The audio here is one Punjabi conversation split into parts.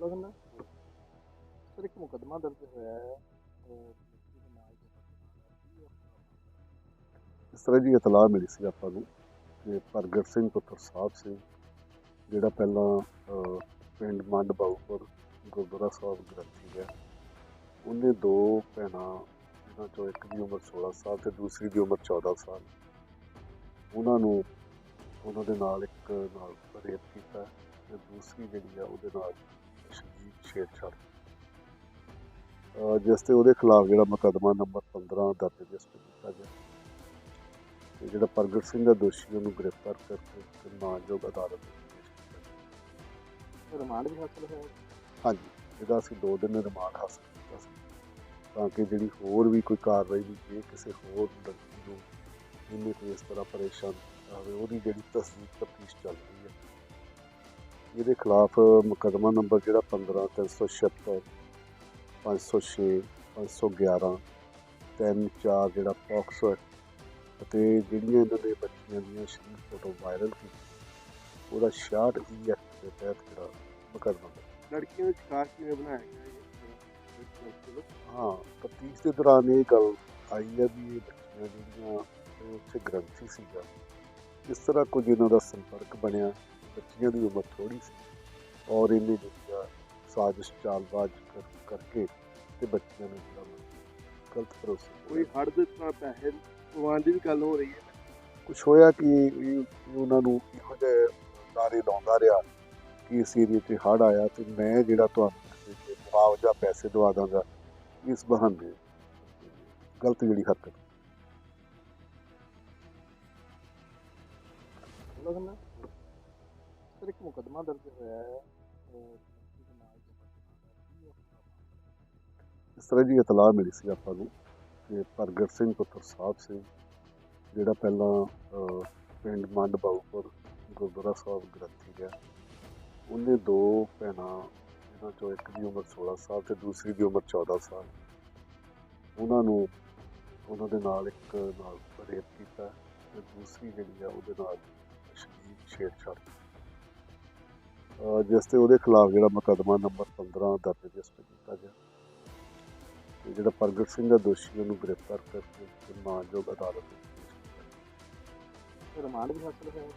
ਲੱਗਣਾ ਸਰ, ਇੱਕ ਮੁਕੱਦਮਾ ਦਰਜ ਹੋਇਆ ਹੈ ਇਸ ਤਰ੍ਹਾਂ ਦੀ ਇਤਲਾਹ ਮਿਲੀ ਸੀ ਆਪਾਂ ਨੂੰ ਕਿ ਪ੍ਰਗਟ ਸਿੰਘ ਪੁੱਤਰ ਸਾਹਿਬ ਸਿੰਘ ਜਿਹੜਾ ਪਹਿਲਾਂ ਪਿੰਡ ਮੰਡ ਬਾਉਪੁਰ ਗੁਰਦੁਆਰਾ ਸਾਹਿਬ ਗ੍ਰੰਥੀ ਗਿਆ ਉਹਨੇ ਦੋ ਭੈਣਾਂ, ਜਿਨ੍ਹਾਂ ਚੋਂ ਇੱਕ ਦੀ ਉਮਰ 16 ਸਾਲ ਤੇ ਦੂਸਰੀ ਦੀ ਉਮਰ 14 ਸਾਲ। ਉਹਨਾਂ ਨੂੰ, ਉਹਨਾਂ ਦੇ ਨਾਲ ਇੱਕ ਨਾਲ ਰੇਪ ਕੀਤਾ ਤੇ ਦੂਸਰੀ ਜਿਹੜੀ ਆ ਉਹਦੇ ਨਾਲ ਛੇੜਛਾੜ। ਜਿਸ ਤੇ ਉਹਦੇ ਖਿਲਾਫ ਜਿਹੜਾ ਮੁਕੱਦਮਾ ਨੰਬਰ 15 ਦਰਜ ਕੀਤਾ ਗਿਆ। ਤੇ ਜਿਹੜਾ ਪ੍ਰਗਟ ਸਿੰਘ ਦਾ ਦੋਸ਼ੀ ਉਹਨੂੰ ਗ੍ਰਿਫਤਾਰ ਕਰਕੇ ਮਾਨਯੋਗ ਅਦਾਲਤ ਵਿੱਚ ਪੇਸ਼ ਕੀਤਾ ਰਿਮਾਂਡ ਵੀ ਹਾਸਲ ਹੋਇਆ? ਹਾਂਜੀ ਇਹਦਾ ਅਸੀਂ ਦੋ ਦਿਨ ਰਿਮਾਂਡ ਹਾਸਲ ਕੀਤਾ ਸੀ। ਤਾਂ ਕਿ ਜਿਹੜੀ ਹੋਰ ਵੀ ਕੋਈ ਕਾਰਵਾਈ ਵੀ ਜੇ ਕਿਸੇ ਹੋਰ ਲੜਕੀ ਨੂੰ ਇਹਨੇ ਕੋਈ ਇਸ ਤਰ੍ਹਾਂ ਪਰੇਸ਼ਾਨ ਹੋਵੇ ਉਹਦੀ ਜਿਹੜੀ ਤਸਦੀਕ ਤਫਤੀਸ਼ ਚੱਲ ਰਹੀ ਹੈ ਇਹਦੇ ਖਿਲਾਫ ਮੁਕੱਦਮਾ ਨੰਬਰ ਜਿਹੜਾ 15 376 506 511 ਤਿੰਨ ਚਾਰ ਜਿਹੜਾ ਪੌਕਸੋ ਅਤੇ ਜਿਹੜੀਆਂ ਇਹਨਾਂ ਦੇ ਬੱਚੀਆਂ ਦੀਆਂ ਸ਼ਰੀਰ ਫੋਟੋ ਵਾਇਰਲ ਕੀਤੀ ਉਹਦਾ 66 ਈ ਐਕਟ ਦੇ ਤਹਿਤ ਜਿਹੜਾ ਮੁਕੱਦਮਾ ਲੜਕੀਆਂ ਦਾ ਸ਼ਿਕਾਰ ਕਿਵੇਂ ਬਣਾਇਆ ਗਿਆ ਹੈ ਤਫਤੀਸ਼ ਦੇ ਦੌਰਾਨ ਇਹ ਗੱਲ ਆਈ ਹੈ ਵੀ ਇਹ ਬੱਚੀਆਂ ਜਿਹੜੀਆਂ ਉੱਥੇ ਗ੍ਰੰਥੀ ਸੀਗਾ। ਇਸ ਤਰ੍ਹਾਂ ਕੁਝ ਇਹਨਾਂ ਦਾ ਸੰਪਰਕ ਬਣਿਆ। ਬੱਚੀਆਂ ਦੀ ਉਮਰ ਥੋੜੀ ਸੀ ਔਰ ਇਹਨੇ ਜਿਹੜੀ ਆ ਸਾਜ਼ਿਸ਼ ਚਾਲਬਾਜ਼ ਕਰ- ਕਰਕੇ ਤੇ ਬੱਚੀਆਂ ਨੂੰ ਜਿਹੜਾ ਗਲਤ ਭਰੋਸੇ ਕੋਈ ਹੜ ਦੇ ਤਰ੍ਹਾਂ ਪੈਸੇ ਪਵਾਉਣ ਦੀ ਵੀ ਗੱਲ ਹੋ ਰਹੀ ਹੈ। ਕੁਝ ਹੋਇਆ ਕਿ ਉਹਨਾਂ ਨੂੰ ਇਹੋ ਜਿਹੇ ਨਾਰੇ ਲਾਉਂਦਾ ਰਿਹਾ ਕਿ ਇਸ ਏਰੀਏ 'ਚ ਹੜ੍ਹ ਆਇਆ ਤੇ ਮੈਂ ਜਿਹੜਾ ਤੁਹਾਨੂੰ ਮੁਆਵਜ਼ਾ ਪੈਸੇ ਦਵਾ ਦਾਂਗਾ ਇਸ ਬਹਾਨੇ ਗਲਤ ਜਿਹੜੀ ਹਰਕਤ। ਲੱਗਣਾ ਸਰ ਇੱਕ ਮੁਕੱਦਮਾ ਦਰਜ ਹੋਇਆ ਹੈ ਇਸ ਤਰ੍ਹਾਂ ਦੀ ਇਤਲਾਹ ਮਿਲੀ ਸੀ ਆਪਾਂ ਨੂੰ ਕਿ ਪ੍ਰਗਟ ਸਿੰਘ ਪੁੱਤਰ ਸਾਹਿਬ ਸਿੰਘ ਜਿਹੜਾ ਪਹਿਲਾਂ ਪਿੰਡ ਮੰਡ ਬਾਉਪੁਰ ਗੁਰਦੁਆਰਾ ਸਾਹਿਬ ਗ੍ਰੰਥੀ ਗਿਆ ਉਹਨੇ ਦੋ ਭੈਣਾਂ ਜਿਨ੍ਹਾਂ ਚੋਂ ਇੱਕ ਦੀ ਉਮਰ 16 ਸਾਲ ਤੇ ਦੂਸਰੀ ਦੀ ਉਮਰ 14 ਸਾਲ ਉਹਨਾਂ ਨੂੰ ਉਹਨਾਂ ਦੇ ਨਾਲ ਇੱਕ ਨਾਲ ਰੇਪ ਕੀਤਾ ਤੇ ਦੂਸਰੀ ਜਿਹੜੀ ਆ ਉਹਦੇ ਨਾਲ ਸ਼ਦੀਦ ਛੇੜਛਾੜ ਅਹ, ਜਿਸ ਤੇ ਉਹਦੇ ਖਿਲਾਫ ਜਿਹੜਾ ਮੁਕੱਦਮਾ ਨੰਬਰ 15 ਦਰਜ ਰਜਿਸਟਰ ਕੀਤਾ ਗਿਆ। ਤੇ ਜਿਹੜਾ ਪ੍ਰਗਟ ਸਿੰਘ ਦਾ ਦੋਸ਼ੀ ਉਹਨੂੰ ਗ੍ਰਿਫਤਾਰ ਕਰਕੇ ਮਾਨਯੋਗ ਅਦਾਲਤ ਵਿੱਚ ਰਿਮਾਂਡ ਵੀ ਹਾਸਲ ਹੋਇਆ?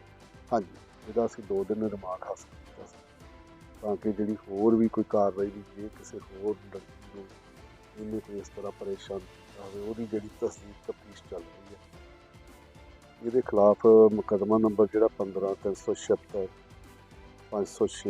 ਹਾਂਜੀ ਇਹਦਾ ਅਸੀਂ ਦੋ ਦਿਨ ਰਿਮਾਂਡ ਹਾਸਲ ਕੀਤਾ ਸੀ। ਤਾਂ ਕਿ ਜਿਹੜੀ ਹੋਰ ਵੀ ਕੋਈ ਕਾਰਵਾਈ ਵੀ ਜੇ ਕਿਸੇ ਹੋਰ ਲੜਕੀ ਨੂੰ ਇਹਨੇ ਕੋਈ ਇਸ ਤਰ੍ਹਾਂ ਪਰੇਸ਼ਾਨ ਕੀਤਾ ਹੋਵੇ ਉਹਦੀ ਜਿਹੜੀ ਤਸਦੀਕ ਤਫਤੀਸ਼ ਚੱਲ ਰਹੀ ਹੈ। ਇਹਦੇ ਖਿਲਾਫ ਮੁਕੱਦਮਾ ਨੰਬਰ ਜਿਹੜਾ 快速去。